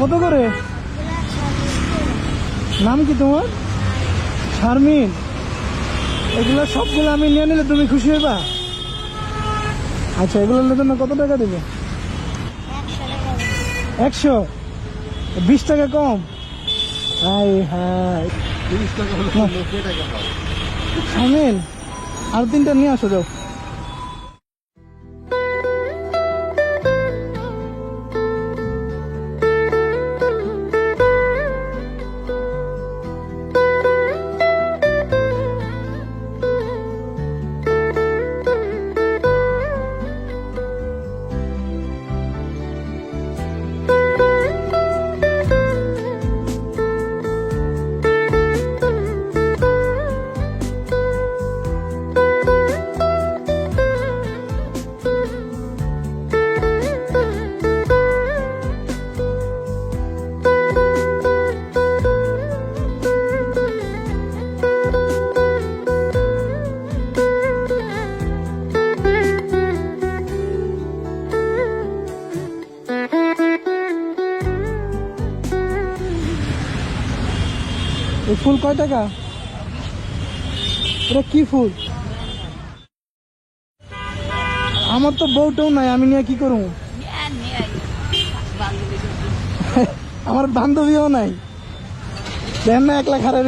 কত করে? নাম কি তোমার? শারমিন। এগুলো সবগুলো আমি নিয়ে নিলে তুমি খুশি হইবা? আচ্ছা এগুলোর জন্য কত টাকা দেবে? একশো? বিশ টাকা কম। High high. আর তিনটা নিয়ে আসো যাও। এই ফুল কয় টাকা? এটা কি ফুল? আমার তো বউটাও নাই, আমি নিয়ে কি করব? আমার বান্ধবীও নাই। দেখেন না একলা খারাপ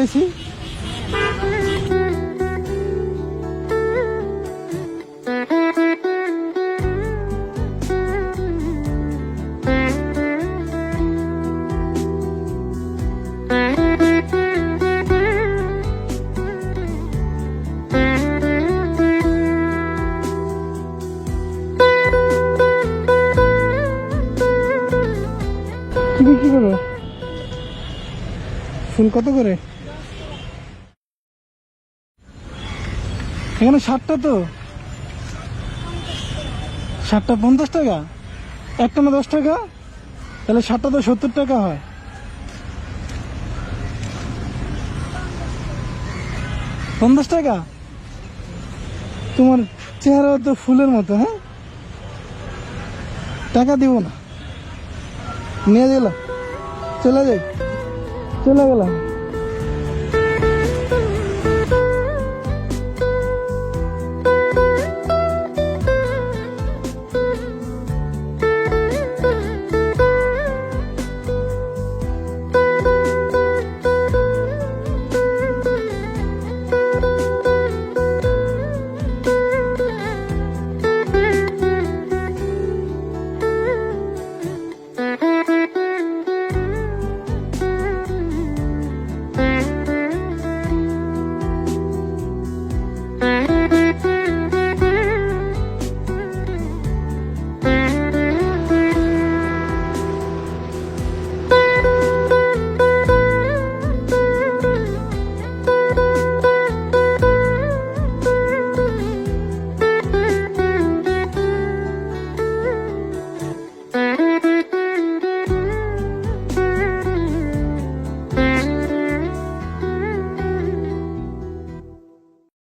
বিক্রি করো? ফুল কত করে? এখানে ষাটটা তো। ষাটটা পঞ্চাশ টাকা? একটা না দশ টাকা? তাহলে ষাটটা তো সত্তর টাকা হয়। পঞ্চাশ টাকা? তোমার চেহারা তো ফুলের মতো হ্যাঁ? টাকা দিব না। নিয়ে গেল চলে যাই। চলে গেলাম।